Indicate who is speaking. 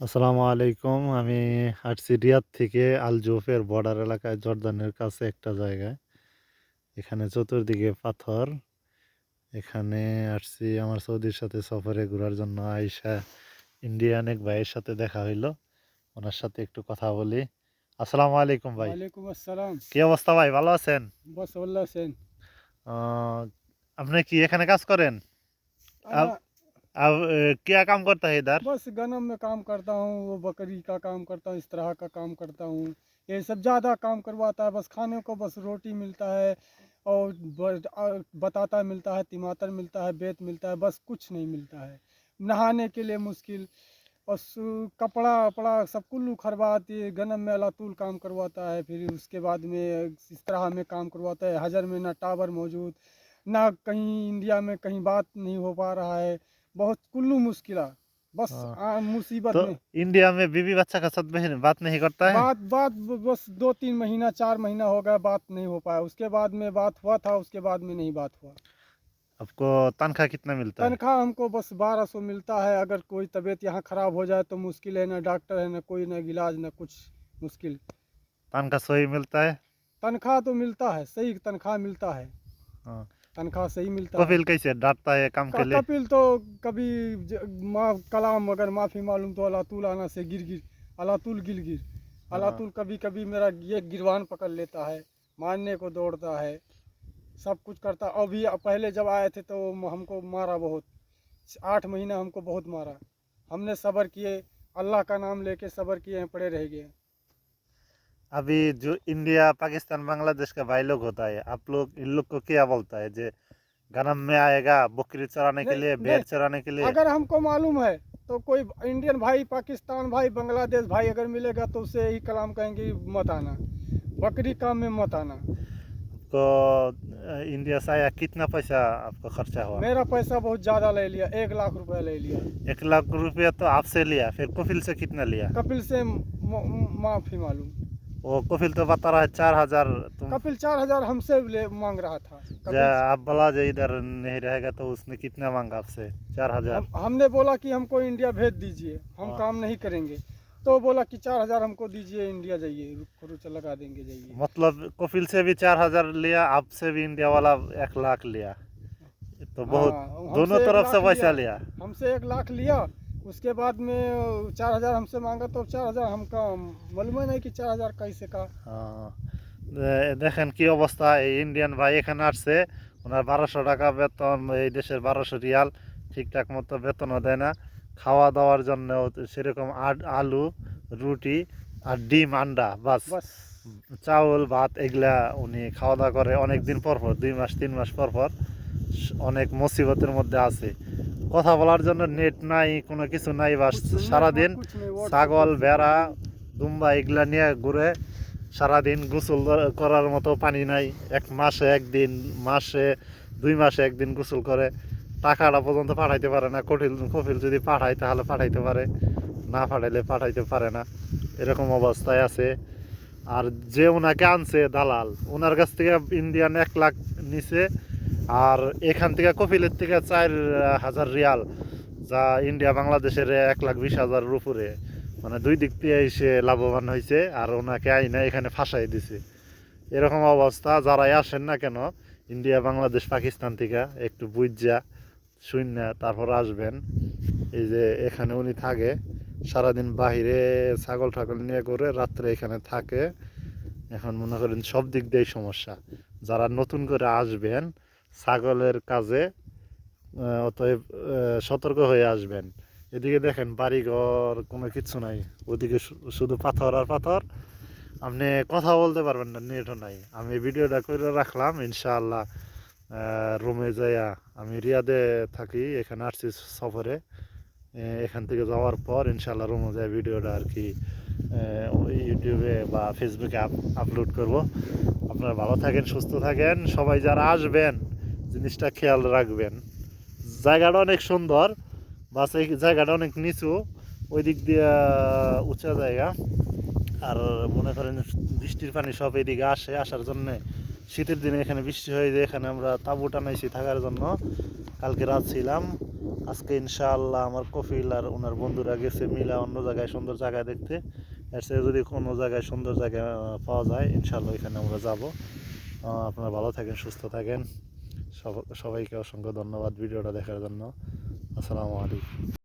Speaker 1: আসসালামু আলাইকুম। আমি আসছি রিয়াদ থেকে আল জোফের বর্ডার এলাকায় জর্দানের কাছে একটা জায়গায়। এখানে চতুর্দিকে পাথর। এখানে আসছি আমার সৌদির সাথে সফরে ঘোরার জন্য আয়সা ইন্ডিয়ান এক ভাইয়ের সাথে দেখা হইল। ওনার সাথে একটু কথা বলি। আসসালামু আলাইকুম ভাই।
Speaker 2: ওয়ালাইকুম আসসালাম।
Speaker 1: কি অবস্থা ভাই ভালো আছেন?
Speaker 2: ভালো
Speaker 1: আছেন। আপনি কি এখানে কাজ করেন? अब क्या काम करता है इधर?
Speaker 2: बस गनम में काम करता हूँ, वो बकरी का काम करता हूँ, इस तरह का काम करता हूँ। ये सब ज़्यादा काम करवाता है, बस खाने को बस रोटी मिलता है और बताता मिलता है, तिमातर मिलता है, बेत मिलता है, बस कुछ नहीं मिलता है। नहाने के लिए मुश्किल, और कपड़ा वपड़ा सब कुल्लू खरवाती है गनम में अलातुल काम करवाता है, फिर उसके बाद में इस तरह में काम करवाता है। हजर में ना टावर मौजूद, ना कहीं इंडिया में कहीं बात नहीं हो पा रहा है। बहुत कुल्लू मुश्किल बस
Speaker 1: हाँ।
Speaker 2: मुसीबत
Speaker 1: तो
Speaker 2: में।
Speaker 1: इंडिया में बीवी बच्चा का साथ बहन बात नहीं करता है?
Speaker 2: बात बात बस दो तीन महीना चार महीना हो गया बात नहीं हो पाया। उसके बाद में बात हुआ था उसके बाद में नहीं बात हुआ।
Speaker 1: आपको तनख्वाह कितना मिलता है?
Speaker 2: तनख्वाह हमको बस बारह सौ मिलता है। अगर कोई तबीयत यहाँ खराब हो जाए तो मुश्किल है ना डॉक्टर है ना कोई ना इलाज ना कुछ मुश्किल।
Speaker 1: तनख्वाह सही मिलता है?
Speaker 2: तनख्वाह तो मिलता है सही तनख्वाह मिलता है।
Speaker 1: हाँ।
Speaker 2: तनख्वाह सही मिलता है
Speaker 1: कपिल कैसे डांटता है काम के लिए?
Speaker 2: कपिल तो कभी ज- मा कलाम अगर माफ़ी मालूम तो अलातुल आना से गिर गिर अलातुल गिर गिर।
Speaker 1: हाँ।
Speaker 2: अलातुल कभी कभी मेरा ये गिरवान पकड़ लेता है मारने को दौड़ता है सब कुछ करता। अभी पहले जब आए थे तो हमको मारा बहुत आठ महीना हमको बहुत मारा। हमने सब्र किए अल्लाह का नाम लेके सब्र किए हैं पड़े रह गए
Speaker 1: अभी जो इंडिया पाकिस्तान बांग्लादेश का भाई लोग होता है आप लोग इन लोग को क्या बोलता है जो गनम में आएगा बकरी चराने के लिए। भेड़ चराने के लिए?
Speaker 2: अगर हमको मालूम है तो कोई इंडियन भाई पाकिस्तान भाई बांग्लादेश भाई अगर मिलेगा तो उसे यही कलाम कहेंगे मत आना। बकरी काम में मत आना।
Speaker 1: तो इंडिया से आया कितना पैसा आपका खर्चा हुआ?
Speaker 2: मेरा पैसा बहुत ज़्यादा ले लिया एक लाख रुपया ले लिया।
Speaker 1: एक लाख रुपया तो आपसे लिया फिर कपिल से कितना लिया?
Speaker 2: कपिल से माफ़ी मालूम।
Speaker 1: वो कपिल तो बता रहा है चार हज़ार तुम
Speaker 2: कपिल चार हज़ार हमसे ले मांग रहा था।
Speaker 1: जा
Speaker 2: कपिल
Speaker 1: आप बोला जो इधर नहीं रहेगा तो उसने कितना मांगा आपसे? चार हज़ार।
Speaker 2: हम, हमने बोला कि हमको इंडिया भेज दीजिए हम
Speaker 1: हाँ।
Speaker 2: काम नहीं करेंगे। तो बोला कि चार हज़ार हमको दीजिए इंडिया जाइए लगा देंगे जाइए।
Speaker 1: मतलब कपिल से भी चार हज़ार लिया आपसे भी इंडिया वाला एक लाख लिया। तो बहुत
Speaker 2: हाँ,
Speaker 1: दोनों तरफ़ से पैसा।
Speaker 2: लिया। हमसे एक लाख लिया उसके बाद में चार हजार हमसे मांगा तो चार हजार हमका मालूम है नहीं कि चार हजार कैसे का
Speaker 1: আহ, দে- দেখেন কি অবস্থা এই ইন্ডিয়ান ভাই এখানে আসছে ওনার বারোশো টাকা বেতন এই দেশের বারোশো রিয়াল ঠিকঠাক মতো বেতনও দেয় না খাওয়া দাওয়ার জন্য সেরকম আড- আলু রুটি আর ডিম আন্ডা বাস
Speaker 2: बस
Speaker 1: চাউল ভাত এগুলা উনি খাওয়া দাওয়া করে অনেক দিন পর পর দুই মাস তিন মাস পর পর স- অনেক মুসিবতের মধ্যে আছে কথা বলার জন্য নেট নাই কোনো কিছু নাই বা সারাদিন ছাগল বেড়া দুম্বা এগুলা নিয়ে ঘুরে সারাদিন গোসল করার মতো পানি নাই। এক মাসে একদিন মাসে দুই মাসে একদিন গোসল করে। টাকাটা পর্যন্ত পাঠাইতে পারে না। কঠিন কফিল যদি পাঠায় তাহলে পাঠাইতে পারে। না পাঠাইলে পাঠাইতে পারে না। এরকম অবস্থায় আছে। আর যে ওনাকে আনছে দালাল ওনার কাছ থেকে ইন্ডিয়ান এক লাখ নিছে। আর এখান থেকে কপিলের থেকে চার হাজার রিয়াল, যা ইন্ডিয়া বাংলাদেশের এক লাখ বিশ হাজারের উপরে। মানে দুই দিক দিয়ে এসে লাভবান হয়েছে আর ওনাকে আইনা এখানে ফাঁসাই দিছে। এরকম অবস্থা, যারাই আসেন না কেন, ইন্ডিয়া, বাংলাদেশ, পাকিস্তান থেকে একটু বুঝা শূন্য তারপর আসবেন। এই যে এখানে উনি থাকে, সারাদিন বাহিরে ছাগল ঠাগল নিয়ে করে রাত্রে এখানে থাকে। এখন মনে করেন সব দিক দিয়েই সমস্যা। যারা নতুন করে আসবেন ছাগলের কাজে অতএব সতর্ক হয়ে আসবেন। এদিকে দেখেন বাড়িঘর কোনো কিছু নাই। ওদিকে শুধু পাথর আর পাথর। আপনি কথা বলতে পারবেন না, নেটও নাই। আমি ভিডিওটা করে রাখলাম, ইনশাআল্লাহ রুমে যাইয়া আমি রিয়াদে থাকি, এখানে আসছি সফরে। এখান থেকে যাওয়ার পর ইনশাআল্লাহ রুমে যাই ভিডিওটা আর কি ইউটিউবে বা ফেসবুকে আপলোড করব। আপনারা ভালো থাকেন, সুস্থ থাকেন। সবাই যারা আসবেন জিনিসটা খেয়াল রাখবেন। জায়গাটা অনেক সুন্দর, বাস জায়গাটা অনেক নিচু ওই দিক দিয়ে উঁচা জায়গা। আর মনে করেন বৃষ্টির পানি সব এদিকে আসে, আসার জন্য শীতের দিনে এখানে বৃষ্টি হয়ে যায় এখানে আমরা তাঁবু টানাইছি থাকার জন্য। কালকে রাত ছিলাম, আজকে ইনশাআল্লাহ আমার কফিল আর ওনার বন্ধুরা গেছে মিলা অন্য জায়গায় সুন্দর জায়গায় দেখতে। এর যদি কোনো জায়গায় সুন্দর জায়গা পাওয়া যায়, ইনশাআল্লাহ এখানে আমরা যাব। আপনারা ভালো থাকেন, সুস্থ থাকেন। সবাইকে অসংখ্য ধন্যবাদ ভিডিওটা দেখার জন্য। আসসালামু আলাইকুম।